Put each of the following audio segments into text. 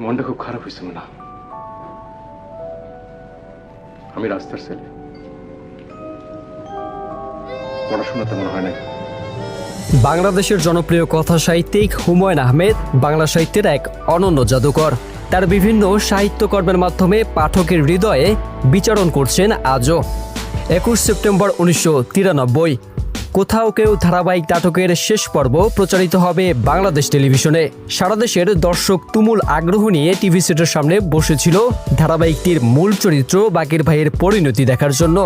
মনটা খুব খারাপ হয়েছে না আমি রাস্তার ছেলে। পড়াশোনা তেমন হয় নাই। বাংলাদেশের জনপ্রিয় কথা সাহিত্যিক হুমায়ুন আহমেদ বাংলা সাহিত্যের এক অনন্য জাদুকর। তার বিভিন্ন সাহিত্যকর্মের মাধ্যমে পাঠকের হৃদয়ে বিচারণ করছেন আজও। একুশ সেপ্টেম্বর উনিশশো তিরানব্বই। কোথাও কেউ ধারাবাহিক নাটকের শেষ পর্ব প্রচারিত হবে বাংলাদেশ টেলিভিশনে। সারা দেশের দর্শক তুমুল আগ্রহ নিয়ে টিভি সেটের সামনে বসেছিল ধারাবাহিকটির মূল চরিত্র বাকের ভাইয়ের পরিণতি দেখার জন্য।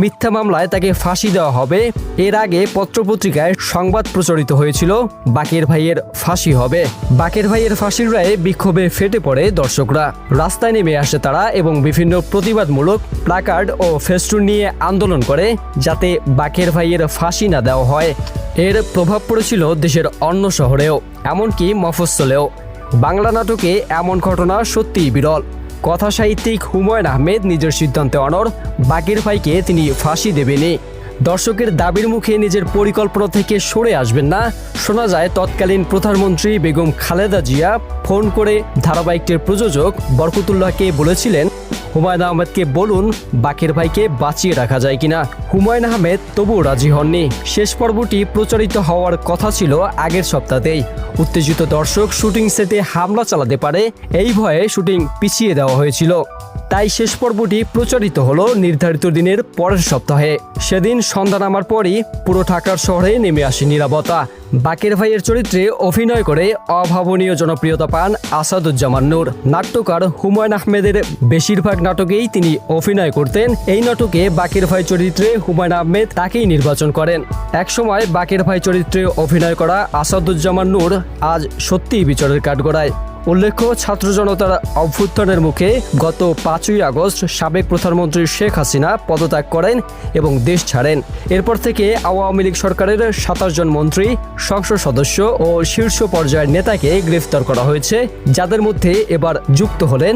মিথ্যা মামলায় তাকে ফাঁসি দেওয়া হবে। এর আগে পত্রপত্রিকায় সংবাদ প্রচারিত হয়েছিল, বাকের ভাইয়ের ফাঁসি হবে। বাকের ভাইয়ের ফাঁসির রায়ে বিক্ষোভে ফেটে পড়ে দর্শকরা। রাস্তায় নেমে আসে তারা এবং বিভিন্ন প্রতিবাদমূলক প্লাকার্ড ও ফেস্টুন নিয়ে আন্দোলন করে, যাতে বাকের ভাইয়ের ফাঁসি না দেওয়া হয়। এর প্রভাব পড়েছিল দেশের অন্য শহরেও, এমনকি মফস্বলেও বাংলা নাটকে এমন ঘটনা সত্যিই বিরল। কথা সাহিত্যিক হুমায়ুন আহমেদ নিজের সিদ্ধান্তে অনর বাকের ভাইকে তিনি ফাঁসি দেবেনি দর্শকের দাবির মুখে নিজের পরিকল্পনা থেকে সরে আসবেন না। শোনা যায়, তৎকালীন প্রধানমন্ত্রী বেগম খালেদা জিয়া ফোন করে ধারাবাহিকটির প্রযোজক বরকতুল্লাহকে বলেছিলেন হুমায়ুন আহমেদকে বলুন, বাকের ভাইকে বাঁচিয়ে রাখা যায় কিনা? হুমায়ুন আহমেদ তবুও রাজি হননি। শেষ পর্বটি প্রচারিত হওয়ার কথা ছিল আগের সপ্তাহতেই। উত্তেজিত দর্শক শুটিং সেটে হামলা চালাতে পারে, এই ভয়ে শুটিং পিছিয়ে দেওয়া হয়েছিল। তাই শেষ পর্বটি প্রচারিত হলো নির্ধারিত দিনের পরের সপ্তাহে। সেদিন সন্ধ্যা নামার পরই পুরো ঢাকার শহরে নেমে আসে নিরাপত্তা। বাকের ভাইয়ের চরিত্রে অভিনয় করে অভাবনীয় জনপ্রিয়তা পান আসাদুজ্জামান নূর। নাট্যকার হুমায়ুন আহমেদের বেশিরভাগ নাটকেই তিনি অভিনয় করতেন। এই নাটকে বাকের ভাই চরিত্রে হুমায়ুন আহমেদ তাকেই নির্বাচন করেন। একসময় বাকের ভাই চরিত্রে অভিনয় করা আসাদুজ্জামান নূর আজ সত্যিই বিচারের কাঠগড়ায়। উল্লেখ্য, ছাত্র জনতার অভ্যুত্থানের মুখে গত পাঁচই আগস্ট সাবেক প্রধানমন্ত্রী শেখ হাসিনা পদত্যাগ করেন এবং দেশ ছাড়েন। এরপর থেকে আওয়ামী লীগ সরকারের সাতাশ জন মন্ত্রী, সংসদ সদস্য ও শীর্ষ পর্যায়ের নেতাকে গ্রেফতার করা হয়েছে, যাদের মধ্যে এবার যুক্ত হলেন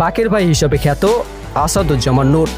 বাকের ভাই হিসেবে খ্যাত আসাদুজ্জামান নূর।